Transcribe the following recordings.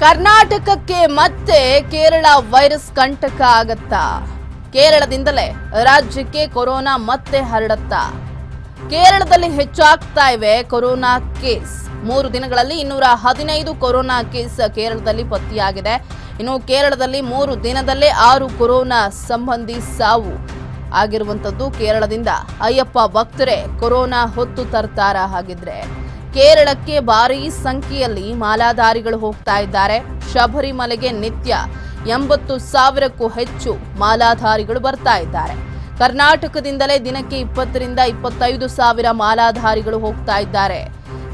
ಕರ್ನಾಟಕಕ್ಕೆ ಮತ್ತೆ ಕೇರಳ ವೈರಸ್ ಕಂಟಕ ಆಗತ್ತಾ. ಕೇರಳದಿಂದಲೇ ರಾಜ್ಯಕ್ಕೆ ಕೊರೋನಾ ಮತ್ತೆ ಹರಡತ್ತಾ. ಕೇರಳದಲ್ಲಿ ಹೆಚ್ಚಾಗ್ತಾ ಇವೆ ಕೊರೋನಾ ಕೇಸ್. ಮೂರು ದಿನಗಳಲ್ಲಿ ಇನ್ನೂರ ಹದಿನೈದು ಕೊರೋನಾ ಕೇಸ್ ಕೇರಳದಲ್ಲಿ ಪತ್ತೆಯಾಗಿದೆ. ಇನ್ನು ಕೇರಳದಲ್ಲಿ ಮೂರು ದಿನದಲ್ಲೇ ಆರು ಕೊರೋನಾ ಸಂಬಂಧಿ ಸಾವು ಆಗಿರುವಂತದ್ದು ಕೇರಳದಿಂದ. ಅಯ್ಯಪ್ಪ ಭಕ್ತರೇ, ಕೊರೋನಾ ಹೊತ್ತು ತರ್ತಾರ ಹಾಗಿದ್ರೆ. ಕೇರಳಕ್ಕೆ ಭಾರೀ ಸಂಖ್ಯೆಯಲ್ಲಿ ಮಾಲಾಧಾರಿಗಳು ಹೋಗ್ತಾ ಇದ್ದಾರೆ. ಶಬರಿಮಲೆಗೆ ನಿತ್ಯ ಎಂಬತ್ತು ಸಾವಿರಕ್ಕೂ ಹೆಚ್ಚು ಮಾಲಾಧಾರಿಗಳು ಬರ್ತಾ ಇದ್ದಾರೆ. ಕರ್ನಾಟಕದಿಂದಲೇ ದಿನಕ್ಕೆ ಇಪ್ಪತ್ತರಿಂದ ಇಪ್ಪತ್ತೈದು ಸಾವಿರ ಮಾಲಾಧಾರಿಗಳು ಹೋಗ್ತಾ ಇದ್ದಾರೆ.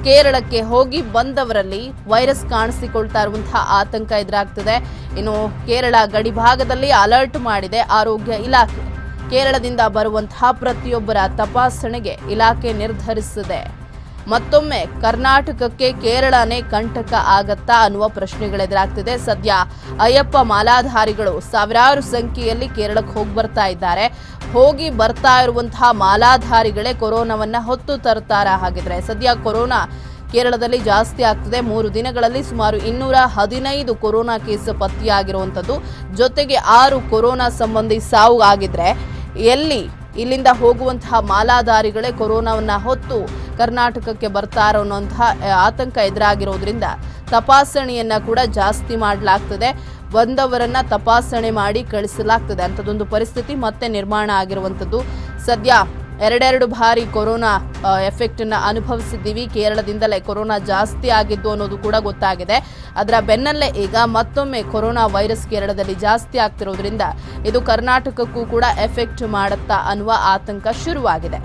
ಕೇರಳಕ್ಕೆ ಹೋಗಿ ಬಂದವರಲ್ಲಿ ವೈರಸ್ ಕಾಣಿಸಿಕೊಳ್ತಾ ಇರುವಂತಹ ಆತಂಕ ಎದುರಾಗ್ತದೆ. ಇನ್ನು ಕೇರಳ ಗಡಿ ಭಾಗದಲ್ಲಿ ಅಲರ್ಟ್ ಮಾಡಿದೆ ಆರೋಗ್ಯ ಇಲಾಖೆ. ಕೇರಳದಿಂದ ಬರುವಂತಹ ಪ್ರತಿಯೊಬ್ಬರ ತಪಾಸಣೆಗೆ ಇಲಾಖೆ ನಿರ್ಧರಿಸಿದೆ. ಮತ್ತೊಮ್ಮೆ ಕರ್ನಾಟಕಕ್ಕೆ ಕೇರಳನೇ ಕಂಟಕ ಆಗತ್ತಾ ಅನ್ನುವ ಪ್ರಶ್ನೆಗಳೆದುರಾಗ್ತಿದೆ. ಸದ್ಯ ಅಯ್ಯಪ್ಪ ಮಾಲಾಧಾರಿಗಳು ಸಾವಿರಾರು ಸಂಖ್ಯೆಯಲ್ಲಿ ಕೇರಳಕ್ಕೆ ಹೋಗಿ ಬರ್ತಾ ಇದ್ದಾರೆ. ಹೋಗಿ ಬರ್ತಾ ಇರುವಂತಹ ಮಾಲಾಧಾರಿಗಳೇ ಕೊರೋನಾವನ್ನ ಹೊತ್ತು ತರ್ತಾರ ಹಾಗಿದ್ರೆ ಸದ್ಯ ಕೊರೋನಾ ಕೇರಳದಲ್ಲಿ ಜಾಸ್ತಿ ಆಗ್ತಿದೆ. ಮೂರು ದಿನಗಳಲ್ಲಿ ಸುಮಾರು ಇನ್ನೂರ ಹದಿನೈದು ಕೊರೋನಾ ಕೇಸ್ ಪತ್ತೆಯಾಗಿರುವಂಥದ್ದು. ಜೊತೆಗೆ ಆರು ಕೊರೋನಾ ಸಂಬಂಧಿ ಸಾವು ಆಗಿದ್ರೆ ಎಲ್ಲಿ ಇಲ್ಲಿಂದ ಹೋಗುವಂತಹ ಮಾಲಾಧಾರಿಗಳೇ ಕೊರೋನಾವನ್ನ ಹೊತ್ತು ಕರ್ನಾಟಕಕ್ಕೆ ಬರ್ತಾರೋ ಅನ್ನೋಂತಹ ಆತಂಕ ಎದುರಾಗಿರೋದ್ರಿಂದ ತಪಾಸಣೆಯನ್ನ ಕೂಡ ಜಾಸ್ತಿ ಮಾಡಲಾಗ್ತದೆ. ಬಂದವರನ್ನ ತಪಾಸಣೆ ಮಾಡಿ ಕಳಿಸಲಾಗ್ತದೆ. ಅಂಥದ್ದೊಂದು ಪರಿಸ್ಥಿತಿ ಮತ್ತೆ ನಿರ್ಮಾಣ ಆಗಿರುವಂಥದ್ದು. ಸದ್ಯ ಎರಡೆರಡು ಬಾರಿ ಕೊರೋನಾ ಎಫೆಕ್ಟ್ ಅನ್ನ ಅನುಭವಿಸಿದ್ದೀವಿ. ಕೇರಳದಿಂದಲೇ ಕೊರೋನಾ ಜಾಸ್ತಿ ಆಗಿದ್ದು ಅನ್ನೋದು ಕೂಡ ಗೊತ್ತಾಗಿದೆ. ಅದರ ಬೆನ್ನಲ್ಲೇ ಈಗ ಮತ್ತೊಮ್ಮೆ ಕೊರೋನಾ ವೈರಸ್ ಕೇರಳದಲ್ಲಿ ಜಾಸ್ತಿ ಆಗ್ತಿರೋದ್ರಿಂದ ಇದು ಕರ್ನಾಟಕಕ್ಕೂ ಕೂಡ ಎಫೆಕ್ಟ್ ಮಾಡುತ್ತಾ ಅನ್ನುವ ಆತಂಕ ಶುರುವಾಗಿದೆ.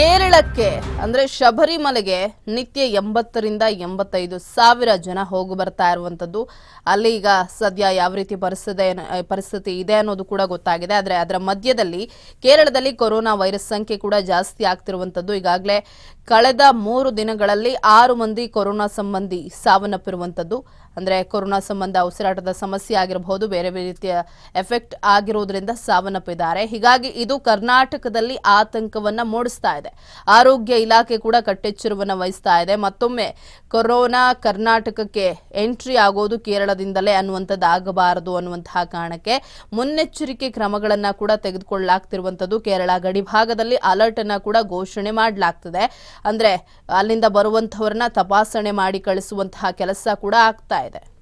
ಕೇರಳಕ್ಕೆ, ಅಂದ್ರೆ ಶಬರಿಮಲೆಗೆ ನಿತ್ಯ ಎಂಬತ್ತರಿಂದ ಎಂಬತ್ತೈದು ಸಾವಿರ ಜನ ಹೋಗಿ ಬರ್ತಾ ಇರುವಂತದ್ದು. ಅಲ್ಲಿ ಈಗ ಸದ್ಯ ಯಾವ ರೀತಿ ಪರಿಸ್ಥಿತಿ ಪರಿಸ್ಥಿತಿ ಇದೆ ಅನ್ನೋದು ಕೂಡ ಗೊತ್ತಾಗಿದೆ. ಆದ್ರೆ ಅದರ ಮಧ್ಯದಲ್ಲಿ ಕೇರಳದಲ್ಲಿ ಕೊರೋನಾ ವೈರಸ್ ಸಂಖ್ಯೆ ಕೂಡ ಜಾಸ್ತಿ ಆಗ್ತಿರುವಂತದ್ದು. ಈಗಾಗಲೇ ಕಳೆದ ಮೂರು ದಿನಗಳಲ್ಲಿ ಆರು ಮಂದಿ ಕೊರೋನಾ ಸಂಬಂಧಿ ಸಾವನ್ನಪ್ಪಿರುವಂತದ್ದು. ಅಂದ್ರೆ ಕೊರೋನಾ ಸಂಬಂಧ ಉಸಿರಾಟದ ಸಮಸ್ಯೆ ಆಗಿರಬಹುದು, ಬೇರೆ ಬೇರೆ ರೀತಿಯ ಎಫೆಕ್ಟ್ ಆಗಿರೋದ್ರಿಂದ ಸಾವನ್ನಪ್ಪಿದ್ದಾರೆ. ಹೀಗಾಗಿ ಇದು ಕರ್ನಾಟಕದಲ್ಲಿ ಆತಂಕವನ್ನ ಮೂಡಿಸ್ತಾ ಇದೆ. ಆರೋಗ್ಯ ಇಲಾಖೆ ಕೂಡ ಕಟ್ಟೆಚ್ಚರವನ್ನು ವಹಿಸ್ತಾ ಇದೆ. ಮತ್ತೊಮ್ಮೆ ಕೊರೋನಾ ಕರ್ನಾಟಕಕ್ಕೆ ಎಂಟ್ರಿ ಆಗೋದು ಕೇರಳದಿಂದಲೇ ಅನ್ನುವಂಥದ್ದು ಆಗಬಾರದು ಅನ್ನುವಂತಹ ಕಾರಣಕ್ಕೆ ಮುನ್ನೆಚ್ಚರಿಕೆ ಕ್ರಮಗಳನ್ನು ಕೂಡ ತೆಗೆದುಕೊಳ್ಳಲಾಗ್ತಿರುವಂಥದ್ದು. ಕೇರಳ ಗಡಿ ಭಾಗದಲ್ಲಿ ಅಲರ್ಟ್ ಅನ್ನು ಕೂಡ ಘೋಷಣೆ ಮಾಡಲಾಗ್ತದೆ. ಅಂದ್ರೆ ಅಲ್ಲಿಂದ ಬರುವಂಥವ್ರನ್ನ ತಪಾಸಣೆ ಮಾಡಿ ಕಳಿಸುವಂತಹ ಕೆಲಸ ಕೂಡ ಆಗ್ತಾ de.